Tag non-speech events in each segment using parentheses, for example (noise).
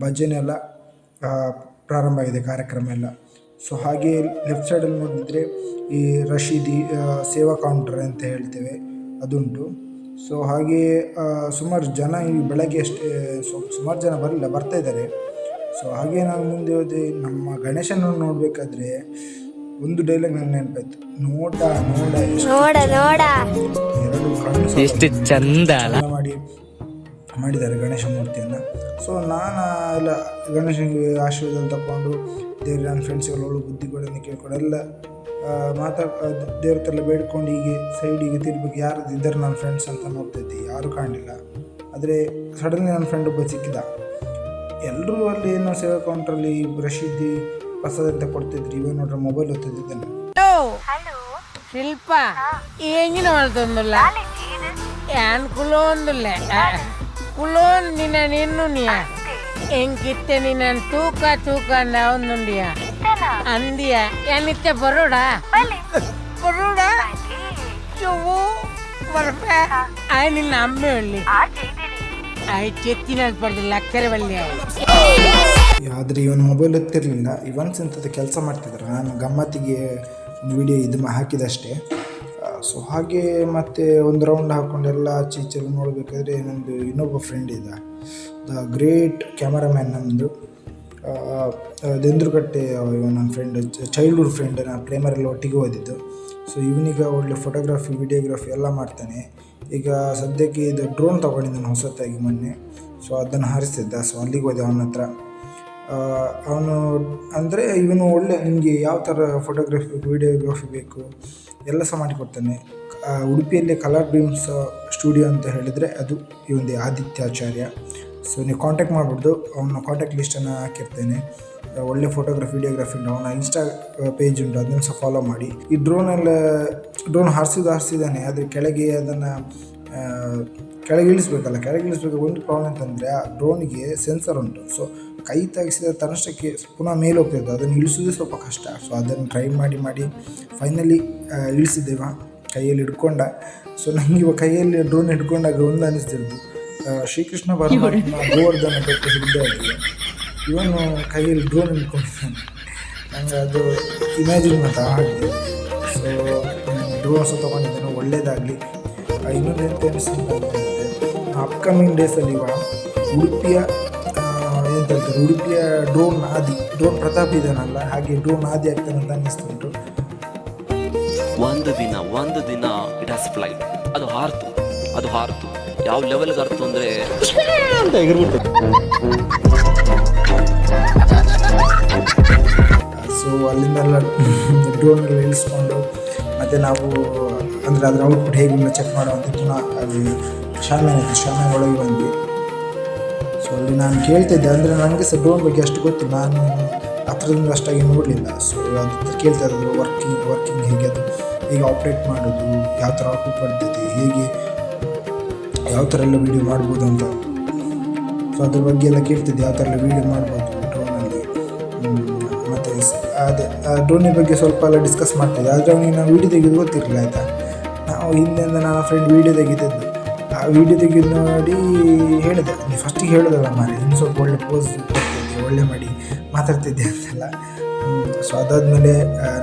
ಭಜನೆ ಎಲ್ಲ ಆ, ಪ್ರಾರಂಭ ಆಗಿದೆ ಕಾರ್ಯಕ್ರಮ ಎಲ್ಲ. ಸೊ ಹಾಗೆ ಲೆಫ್ಟ್ ಸೈಡಲ್ಲಿ ನೋಡಿದರೆ ಈ ರಶೀದಿ ಸೇವಾ ಕೌಂಟರ್ ಅಂತ ಹೇಳ್ತೇವೆ ಅದುಂಟು. ಸೊ ಹಾಗೆ ಸುಮಾರು ಜನ ಈ ಬೆಳಗ್ಗೆ ಅಷ್ಟೇ ಸು- ಸುಮಾರು ಜನ ಬರಲಿಲ್ಲ ಬರ್ತಾ ಇದ್ದಾರೆ. ಸೊ ಹಾಗೆ ನಾನು ಮುಂದೆ ಹೋದೆ ನಮ್ಮ ಗಣೇಶನ ನೋಡಬೇಕಾದ್ರೆ ಒಂದು ಡೈಲಾಗ್ ನನ್ನ ನೆನಪಾಯ್ತು ನೋಡ ನೋಡ ಎಷ್ಟು ನೋಡ ನೋಡ. ಎರಡು ಕಣ್ಣು ಎಷ್ಟು ಚಂದ ಅಲ್ಲ. ಮಾಡಿ. ಮಾಡಿದ್ದಾರೆ ಗಣೇಶ ಮೂರ್ತಿಯನ್ನು. ಸೊ ನಾನು ಎಲ್ಲ ಗಣೇಶನಿಗೆ ಆಶೀರ್ವಾದ ತಗೊಂಡು ದೇವ್ರ ನನ್ನ ಫ್ರೆಂಡ್ಸ್ಗಳು ಒಳ್ಳೆ ಬುದ್ಧಿಗಳನ್ನು ಕೇಳ್ಕೊಂಡು ಎಲ್ಲ ಮಾತಾಡ್ ದೇವ್ರ ಹತ್ರ ಬೇಡ್ಕೊಂಡು ಹೀಗೆ ಸೈಡಿಗೆ ತಿರ್ಬೇಕು ಯಾರು ಇದ್ದಾರೆ ನನ್ನ ಫ್ರೆಂಡ್ಸ್ ಅಂತ ನೋಡ್ತಿದ್ದೆ ಯಾರು ಕಾಣಲಿಲ್ಲ. ಆದರೆ ಸಡನ್ಲಿ ನನ್ನ ಫ್ರೆಂಡ್ ಒಬ್ಬ ಸಿಕ್ಕಿದ. ಎಲ್ಲರೂ ಅಲ್ಲಿ ಏನೋ ಸೇವಾ ಕೌಂಟ್ರಲ್ಲಿ ರಶೀದಿ ಪ್ರಸಾದ ಅಂತ ಕೊಡ್ತಿದ್ರು. ಇವಾಗ ನೋಡ್ರಿ ಮೊಬೈಲ್ ಓದ್ತಿದ್ದಾನೆ ಶಿಲ್ಪ എങ്ങനെ വളർത്തുന്നില്ല ഞാൻ ಕುಲೋನ್ ನಿನ್ನ ನಿಯ. ಹೆಂಗಿತ್ತೆ ನಿನ್ನ ತೂಕ ತೂಕ ಅವನುಂಡಿಯ ಅಂದಿಯ. ಏನಿತ್ತೆ ಬರೋಡ? ಬರೋಡ? ಚುವು ಬರ್ಬೆ ಆಯ್ ನಿನ್ನ ಅಮ್ಮೆ ಒಳ್ಳಿ. ಆಯ್ ಚೆತ್ತಿನ ಬರ್ದು ಲಕ್ಕರೆ ಬಲ್ಲಿ ಆದರೆ ಇವನು ಮೊಬೈಲ್ ಎತ್ತಿರಲಿಲ್ಲ. ಇವನ್ ಇಂಥದ್ದು ಕೆಲಸ ಮಾಡ್ತಿದ್ರು. ನಾನು ಗಮ್ಮತ್ತಿಗೆ ಒಂದು ವಿಡಿಯೋ ಇದು ಹಾಕಿದಷ್ಟೇ. ಸೊ ಹಾಗೆ ಮತ್ತೆ ಒಂದು ರೌಂಡ್ ಹಾಕ್ಕೊಂಡು ಎಲ್ಲ ಈಚೆ ನೋಡಬೇಕಾದ್ರೆ ನಂದು ಇನ್ನೊಬ್ಬ ಫ್ರೆಂಡ್ ಇದ್ದ. ದ ಗ್ರೇಟ್ ಕ್ಯಾಮರಾಮ್ಯಾನ್ ನಮ್ಮದು ದೆಂದ್ರಕಟ್ಟೆ ನನ್ನ ಫ್ರೆಂಡ್ ಚೈಲ್ಡ್ಹುಡ್ ಫ್ರೆಂಡ್ ನಾನು ಪ್ರೇಮರೆಲ್ಲ ಒಟ್ಟಿಗೆ ಓದಿದ್ದು. ಸೊ ಇವನೀಗ ಒಳ್ಳೆ ಫೋಟೋಗ್ರಫಿ ವಿಡಿಯೋಗ್ರಫಿ ಎಲ್ಲ ಮಾಡ್ತಾನೆ. ಈಗ ಸದ್ಯಕ್ಕೆ ಇದು ಡ್ರೋನ್ ತೊಗೊಂಡಿದ್ದಾನೆ ಹೊಸತಾಗಿ ಮೊನ್ನೆ. ಸೊ ಅದನ್ನು ಹಾರಿಸ್ತಿದ್ದ. ಸೊ ಅಲ್ಲಿಗೆ ಹೋದೆ ಅವನ ಹತ್ರ. ಅವನು ಅಂದರೆ ಇವನು ಒಳ್ಳೆ ನಿಮಗೆ ಯಾವ ಥರ ಫೋಟೋಗ್ರಫಿ ವಿಡಿಯೋಗ್ರಫಿ ಬೇಕು? ಎಲ್ಲ ಸಹ ಮಾಡಿಕೊಡ್ತೇನೆ. ಉಡುಪಿಯಲ್ಲಿ ಕಲರ್ ಡ್ರೀಮ್ಸ್ ಸ್ಟುಡಿಯೋ ಅಂತ ಹೇಳಿದರೆ ಅದು ಇವಂದೇ ಆದಿತ್ಯಾಚಾರ್ಯ. ಸೊ ನೀವು ಕಾಂಟ್ಯಾಕ್ಟ್ ಮಾಡ್ಬಿಡ್ದು ಅವನ ಕಾಂಟ್ಯಾಕ್ಟ್ ಲಿಸ್ಟನ್ನು ಹಾಕಿರ್ತೇನೆ. ಒಳ್ಳೆ ಫೋಟೋಗ್ರಫಿ ವಿಡಿಯೋಗ್ರಫಿ ಉಂಟು. ಅವನ ಇನ್ಸ್ಟಾ ಪೇಜ್ ಉಂಟು. ಅದನ್ನು ಸಹ ಫಾಲೋ ಮಾಡಿ. ಈ ಡ್ರೋನೆಲ್ಲ ಡ್ರೋನ್ ಹಾರಿಸಿದ ಹಾರಿಸಿದ್ದಾನೆ. ಆದರೆ ಕೆಳಗೆ ಅದನ್ನು ಕೆಳಗೆ ಇಳಿಸ್ಬೇಕಲ್ಲ ಕೆಳಗೆ ಇಳಿಸ್ಬೇಕು. ಒಂದು ಪ್ರಾಬ್ಲಮ್ ಅಂತಂದರೆ ಆ ಡ್ರೋನಿಗೆ ಸೆನ್ಸರ್ ಉಂಟು. ಸೊ ಕೈ ತೆಗೆಸಿದ ತನಷ್ಟಕ್ಕೆ ಪುನಃ ಮೇಲೆ ಹೋಗ್ತಿತ್ತು ಅದನ್ನು ಇಳಿಸೋದೇ ಸ್ವಲ್ಪ ಕಷ್ಟ. ಸೊ ಅದನ್ನು ಟ್ರೈ ಮಾಡಿ ಮಾಡಿ ಫೈನಲಿ ಇಳಿಸಿದ್ದೇವ. ಕೈಯಲ್ಲಿ ಹಿಡ್ಕೊಂಡ. ಸೊ ನನಗೆ ಇವಾಗ ಕೈಯಲ್ಲಿ ಡ್ರೋನ್ ಹಿಡ್ಕೊಂಡಾಗ ಒಂದು ಅನಿಸ್ತಿರೋದು. ಶ್ರೀಕೃಷ್ಣ ಪರಮಾತ್ಮ ಗೋವರ್ಧನ ಬೆಟ್ಟ ಇವನು ಕೈಯಲ್ಲಿ ಡ್ರೋನ್ ಹಿಡ್ಕೊಂಡಿದ್ದಾನೆ. ನನಗೆ ಅದು ಇಮ್ಯಾಜಿನ್ ಮಾತ್ರ ಹಾಗೆ ಸೊ ಡ್ರೋನ್ಸ್ ತೊಗೊಂಡಿದ್ದೇನೆ. ಒಳ್ಳೇದಾಗಲಿ. ಇನ್ನೊಂದು ಎಂತ ಅನಿಸ್ತಿದೆ ಅಂತಂದರೆ ಅಪ್ಕಮಿಂಗ್ ಡೇಸಲ್ಲಿ ಇವ ಉಡುಪಿಯ ಆ, ಎಂತ ಹೇಳ್ತಾರೆ ಉಡುಪಿಯ ಡ್ರೋನ್ ಆದಿ ಡ್ರೋನ್ ಪ್ರತಾಪ್ ಇದ್ದಾನಲ್ಲ ಹಾಗೆ ಡ್ರೋನ್ ಆದಿ ಆಗ್ತಾನೆ ಅಂತ ಅನ್ನಿಸ್ತುಂಟು ಒಂದು ದಿನ ಒಂದು ದಿನ ಇಟ್ ಹ್ಯಾಸ್ ಫ್ಲೈಟ್ ಅದು ಹಾರ್ತು ಅದು ಹಾರ್ತು. ಯಾವ ಲೆವೆಲ್ಗೆ ಹಾರ್ತು ಅಂದ್ರೆ ಸೊ ಅಲ್ಲಿಂದೆಲ್ಲ (laughs) ಎಲ್ಲ ಇಳಿಸ್ಕೊಂಡು ಮತ್ತು ನಾವು ಅಂದರೆ ಅದರ ಔಟ್ಪುಟ್ ಹೇಗಿಲ್ಲ ಚೆಕ್ ಮಾಡುವಂಥ ಪುನಃ ಅಲ್ಲಿ ಶಾಮಿಯಾನ ಇತ್ತು ಶಾಮಿಯಾನ ಒಳಗೆ ಬಂದ್ವಿ. ಸೊ ಅಲ್ಲಿ ನಾನು ಕೇಳ್ತಿದ್ದೆ ಅಂದರೆ ನನಗೆ ಸಹ ಡ್ರೋನ್ ಬಗ್ಗೆ ಅಷ್ಟು ಗೊತ್ತಿಲ್ಲ. ನಾನು ಹತ್ರದಿಂದ ಅಷ್ಟಾಗಿ ನೋಡಲಿಲ್ಲ. ಸೊ ಅದು ಕೇಳ್ತಾ ಇರೋದು ವರ್ಕಿಂಗ್ ವರ್ಕಿಂಗ್ ಹೇಗೆ ಅದು, ಹೇಗೆ ಆಪ್ರೇಟ್ ಮಾಡೋದು ಯಾವ ಥರ ಔಟ್ಪುಟ್ ಬರ್ತೈತೆ ಹೇಗೆ, ಯಾವ ಥರ ಎಲ್ಲ ವೀಡಿಯೋ ಮಾಡ್ಬೋದು ಅಂತ. ಸೊ ಅದ್ರ ಬಗ್ಗೆ ಎಲ್ಲ ಕೇಳ್ತಿದ್ದೆ ಯಾವ ಥರ ಎಲ್ಲ ವೀಡಿಯೋ ಮಾಡ್ಬೋದು ಡ್ರೋನಲ್ಲಿ ಮತ್ತು ಅದೇ ಡ್ರೋನಿನ ಬಗ್ಗೆ ಸ್ವಲ್ಪ ಎಲ್ಲ ಡಿಸ್ಕಸ್ ಮಾಡ್ತಿದ್ದೆ ಆದರೆ ಅವನಿಗೆ ನಾವು ವೀಡಿಯೋ ತೆಗೆದು ಗೊತ್ತಿರಲಿಲ್ಲ, ಆಯಿತಾ? ಹಿಂದೆಯಿಂದ ನನ್ನ ಫ್ರೆಂಡ್ ವೀಡಿಯೋ ತೆಗಿತಿದ್ದು. ಆ ವೀಡಿಯೋ ತೆಗೆದು ನೋಡಿ ಹೇಳಿದೆ. ನೀವು ಫಸ್ಟಿಗೆ ಹೇಳಿದಲ್ಲ ಮಾರಿ, ಇನ್ನು ಸ್ವಲ್ಪ ಒಳ್ಳೆ ಪೋಸ್ ಕೊಡ್ತಿದ್ದೆ ಒಳ್ಳೆ ಮಾಡಿ ಮಾತಾಡ್ತಿದ್ದೆ ಅಂತೆಲ್ಲ. ಸೊ ಅದಾದಮೇಲೆ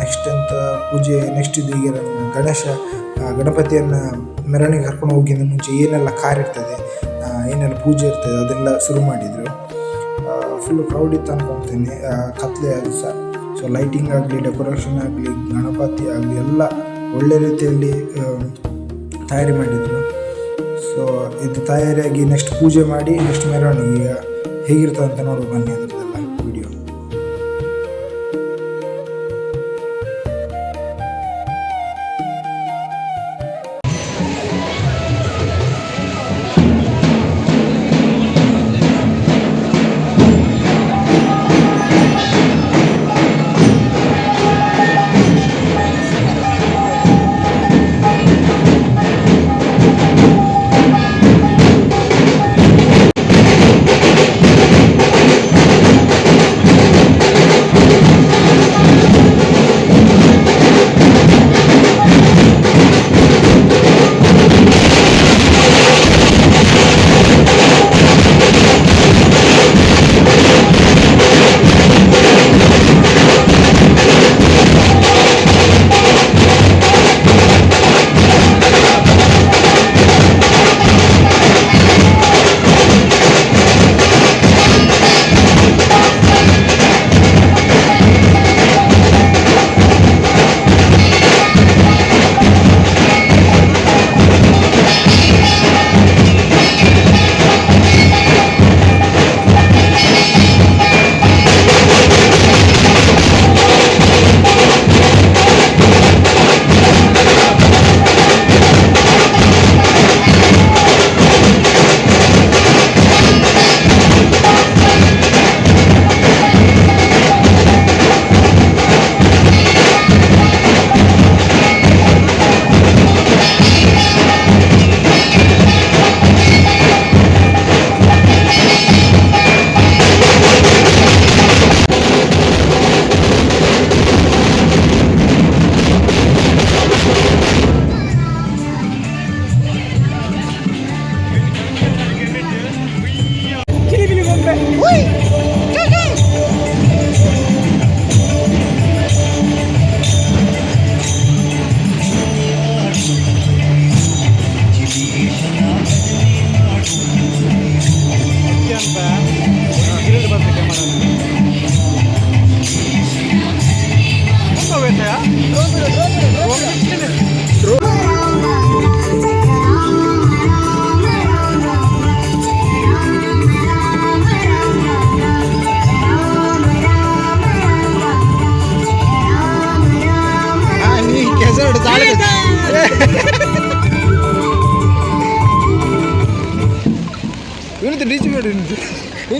ನೆಕ್ಸ್ಟ್ ಅಂತ ಪೂಜೆ ನೆಕ್ಸ್ಟ್ ಇದು ಈಗ ಗಣೇಶ ಗಣಪತಿಯನ್ನು ಮೆರವಣಿಗೆ ಕರ್ಕೊಂಡು ಹೋಗಿಂದ ಮುಂಚೆ ಏನೆಲ್ಲ ಕಾರ್ ಇರ್ತದೆ ಏನೆಲ್ಲ ಪೂಜೆ ಇರ್ತದೆ ಅದೆಲ್ಲ ಶುರು ಮಾಡಿದರು. ಫುಲ್ಲು ಕ್ರೌಡ್ ಇತ್ತು ಅನ್ಕೊತೀನಿ. ಕತ್ಲೆ ಅದು ಸಹ. ಸೊ ಲೈಟಿಂಗ್ ಆಗಲಿ ಡೆಕೋರೇಷನ್ ಆಗಲಿ, ಗಣಪತಿ ಆಗಲಿ, ಎಲ್ಲ ಒಳ್ಳೆ ರೀತಿಯಲ್ಲಿ ತಯಾರಿ ಮಾಡಿದರು. ಸೊ ಇದು ತಯಾರಿಯಾಗಿ ನೆಕ್ಸ್ಟ್ ಪೂಜೆ ಮಾಡಿ ನೆಕ್ಸ್ಟ್ ಮೆರವಣಿಗೆ ಹೇಗಿರ್ತದೆ ಅಂತ ನೋಡಿ ಬನ್ನಿ ಅದರದ್ದೆಲ್ಲ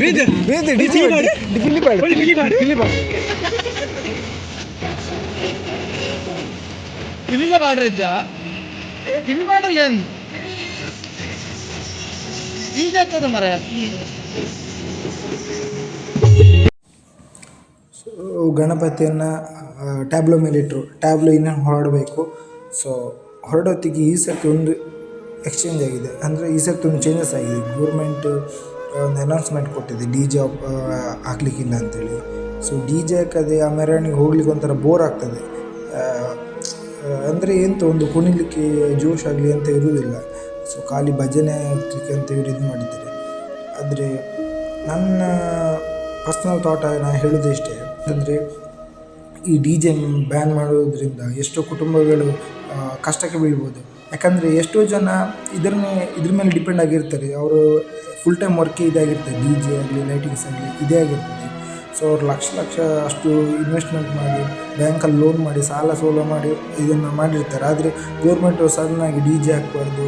ಬೇತು ಬೇತು ಡಿಚಿ ಮಾಡು ಪಿಲಿ ಪಾಡು ಪಿಲಿ ಪಾಡು ಇವಿಗ ಮಾಡ್ರಿದ್ದ ಇವಿ ಮಾಡ್ರಿ ಏನ್ ಈಗ ಆಗ್ತದ ಮರ ಸೊ ಗಣಪತಿಯನ್ನು ಟ್ಯಾಬ್ಲೋ ಮೇಲೆ ಇಟ್ಟರು ಟ್ಯಾಬ್ಲೋ ಇನ್ನೇನು ಹೊರಡಬೇಕು. ಸೊ ಹೊರಡೋತ್ತಿಗೆ ಈ ಸರ್ತಿ ಒಂದು ಎಕ್ಸ್ಚೇಂಜ್ ಆಗಿದೆ. ಅಂದರೆ ಈ ಸರ್ತಿ ಒಂದು ಚೇಂಜಸ್ ಆಗಿದೆ. ಗೌರ್ಮೆಂಟ್ ಒಂದು ಅನೌನ್ಸ್ಮೆಂಟ್ ಕೊಟ್ಟಿದೆ ಡಿ ಜೆ ಹಾಕ್ಲಿಕ್ಕಿಲ್ಲ ಅಂತೇಳಿ. ಸೊ ಡಿ ಜೆ ಹಾಕದೆ ಆ ಮೆರವಣಿಗೆ ಹೋಗ್ಲಿಕ್ಕೆ ಒಂಥರ ಬೋರ್ ಆಗ್ತದೆ. ಅಂದರೆ ಎಂತ ಒಂದು ಕುಣಿಲಿಕ್ಕೆ ಜೋಶ್ ಆಗಲಿ ಅಂತ ಇರುವುದಿಲ್ಲ. ಸೊ ಖಾಲಿ ಭಜನೆ ಹಾಕ್ಲಿಕ್ಕೆ ಅಂತ ಇವರು ಇದು ಮಾಡಿದ್ದಾರೆ. ಆದರೆ ನನ್ನ ಪರ್ಸ್ನಲ್ ಥಾಟ್ ನಾನು ಹೇಳೋದು ಇಷ್ಟೇ. ಅಂದರೆ ಈ ಡಿ ಜೆ ಬ್ಯಾನ್ ಮಾಡೋದ್ರಿಂದ ಎಷ್ಟೋ ಕುಟುಂಬಗಳು ಕಷ್ಟಕ್ಕೆ ಬೀಳ್ಬೋದು. ಯಾಕಂದರೆ ಎಷ್ಟೋ ಜನ ಇದನ್ನೇ, ಇದ್ರ ಮೇಲೆ ಡಿಪೆಂಡ್ ಆಗಿರ್ತಾರೆ. ಅವರು ಫುಲ್ ಟೈಮ್ ವರ್ಕೇ ಇದಾಗಿರ್ತಾರೆ ಡಿ ಜೆ ಆಗಲಿ ಲೈಟಿಂಗ್ಸ್ ಆಗಲಿ, ಇದೇ ಆಗಿರ್ತದೆ ಸೊ ಅವ್ರು ಲಕ್ಷ ಲಕ್ಷ ಅಷ್ಟು ಇನ್ವೆಸ್ಟ್ಮೆಂಟ್ ಮಾಡಿ ಬ್ಯಾಂಕಲ್ಲಿ ಲೋನ್ ಮಾಡಿ, ಸಾಲ ಸೋಲ ಮಾಡಿ ಇದನ್ನು ಮಾಡಿರ್ತಾರೆ. ಆದರೆ ಗೋರ್ಮೆಂಟು ಸಡನ್ನಾಗಿ ಡಿ ಜೆ ಹಾಕ್ಬಾರ್ದು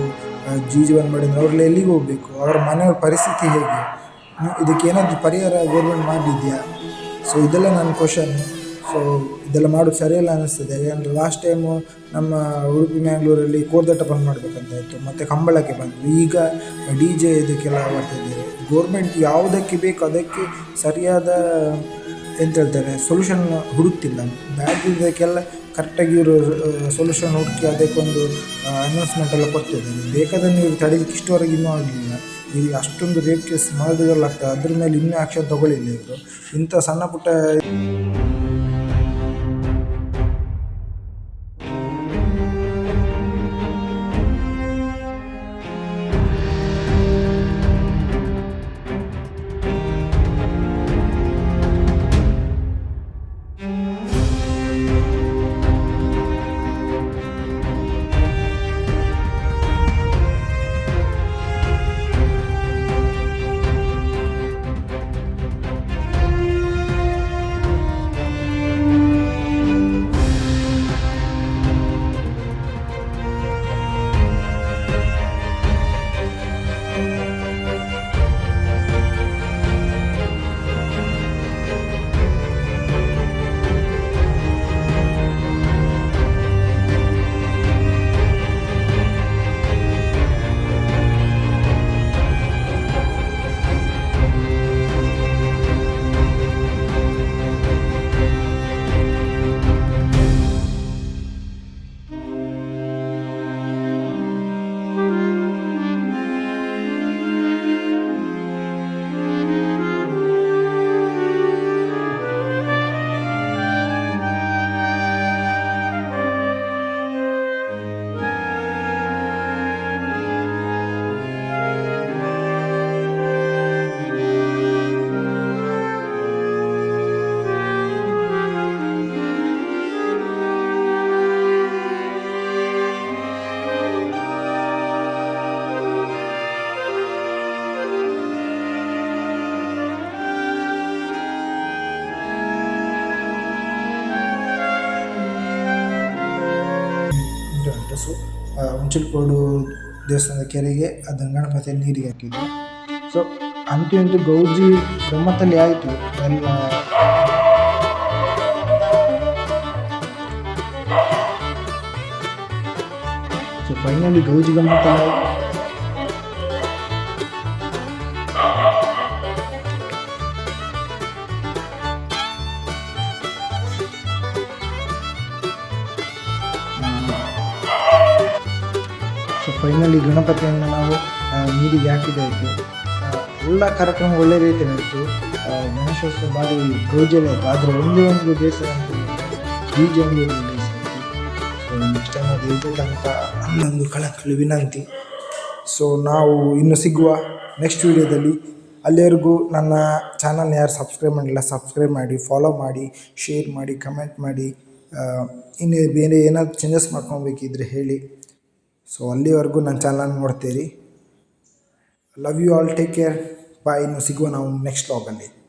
ಜಿ ಜಿ ಬಂದ್ ಮಾಡಿದ್ರೆ ಅವ್ರಲ್ಲಿ ಎಲ್ಲಿಗೆ ಹೋಗಬೇಕು? ಅವರ ಮನೆಯವ್ರ ಪರಿಸ್ಥಿತಿ ಹೇಗೆ? ಇದಕ್ಕೆ ಏನಾದರೂ ಪರಿಹಾರ ಗೌರ್ಮೆಂಟ್ ಮಾಡಿದೆಯಾ? ಸೊ ಇದೆಲ್ಲ ನನ್ನ ಕ್ವಶನ್ ಸೊ ಇದೆಲ್ಲ ಮಾಡೋದು ಸರಿಯಲ್ಲ ಅನ್ನಿಸ್ತದೆ ಯಾಕಂದರೆ ಲಾಸ್ಟ್ ಟೈಮು ನಮ್ಮ ಉಡುಪಿ ಮ್ಯಾಂಗ್ಳೂರಲ್ಲಿ ಕೋರ್ದಟ್ಟ ಬಂದ್ ಮಾಡಬೇಕಂತಾಯಿತು ಮತ್ತು ಕಂಬಳಕ್ಕೆ ಬಂದು ಈಗ ಡಿ ಜೆ ಇದಕ್ಕೆಲ್ಲ ಮಾಡ್ತಿದ್ದೀವಿ ಗೋರ್ಮೆಂಟ್ ಯಾವುದಕ್ಕೆ ಬೇಕು ಅದಕ್ಕೆ ಸರಿಯಾದ ಎಂತ ಹೇಳ್ತಾರೆ ಸೊಲ್ಯೂಷನ್ ಹುಡುಕ್ತಿಲ್ಲ ಇದಕ್ಕೆಲ್ಲ ಕರೆಕ್ಟಾಗಿ ಇವರು ಸೊಲ್ಯೂಷನ್ ಹುಡುಕಿ ಅದಕ್ಕೊಂದು ಅನೌನ್ಸ್ಮೆಂಟ್ ಎಲ್ಲ ಕೊಡ್ತಿದ್ದಾರೆ ಬೇಕಾದ್ರೆ ನೀವು ತಡೀಲಿಕ್ಕೆ ಇಷ್ಟವರೆಗೆ ಇನ್ನೂ ಆಗಲಿಲ್ಲ ಈಗ ಅಷ್ಟೊಂದು ರೇಪ್ ಕೇಸ್ ಮಾಡೋದಾಗ್ತದೆ ಅದ್ರ ಮೇಲೆ ಇನ್ನೂ ಆ್ಯಕ್ಷನ್ ತಗೊಳ್ಳಿಲ್ಲ ಇವರು ಇಂಥ ಸಣ್ಣ ಪುಟ್ಟ ಇದು ಉಂಟು ಸೊ ಹುಂಚಲ್ಕೋಡು ದೇವಸ್ಥಾನದ ಕೆರೆಗೆ ಅದನ್ನು ಗಣಪತಿ ನೀರಿಗೆ ಹಾಕಿದ್ದು ಸೊ ಅಂತೂ ಗೌಜಿ ಗಮ್ಮತ್ತಲ್ಲಿ ಆಯಿತು. ಎಲ್ಲ ಸೊ ಫೈನಲಿ ಗೌಜಿ ಗಮ್ಮತ್ತಲ್ಲಿ ಫೈನಲಿ ಗಣಪತಿಯನ್ನು ನಾವು ನೀರಿಗೆ ಹಾಕಿದ್ದಾಯಿತು ಎಲ್ಲ ಕಾರ್ಯಕ್ರಮ ಒಳ್ಳೆ ರೀತಿ ನಡೀತು ಗಣೇಶೋತ್ಸವ ಭಾರಿ ಗೌಜಲ್ ಆಯಿತು ಆದರೆ ಒಂದೇ ಒಂದು ಬೇಸರ ಅಂತ ಹೇಳಿ ಜೆ ಒಂದು ರಿಲೀಸ್ ಆಯಿತು ಸೊ ನೆಕ್ಸ್ಟ್ ಟೈಮ್ ಅದು ವಿನಂತಿ. ಸೊ ನಾವು ಇನ್ನು ಸಿಗುವ ನೆಕ್ಸ್ಟ್ ವೀಡಿಯೋದಲ್ಲಿ ಅಲ್ಲಿವರೆಗೂ ನನ್ನ ಚಾನಲ್ನ ಯಾರು ಸಬ್ಸ್ಕ್ರೈಬ್ ಮಾಡಿಲ್ಲ ಸಬ್ಸ್ಕ್ರೈಬ್ ಮಾಡಿ ಫಾಲೋ ಮಾಡಿ ಶೇರ್ ಮಾಡಿ ಕಮೆಂಟ್ ಮಾಡಿ ಇನ್ನು ಬೇರೆ ಏನಾದರೂ ಚೇಂಜಸ್ ಮಾಡ್ಕೊಬೇಕಿದ್ರೆ ಹೇಳಿ. ಸೊ ಅಲ್ಲಿವರೆಗೂ ನನ್ನ ಚಾನಲ್ ನೋಡ್ತೀರಿ. Love you all take care bye ಇನ್ನು ಸಿಗುವ ನಾವು ನೆಕ್ಸ್ಟ್ ಲಾಗಲ್ಲಿ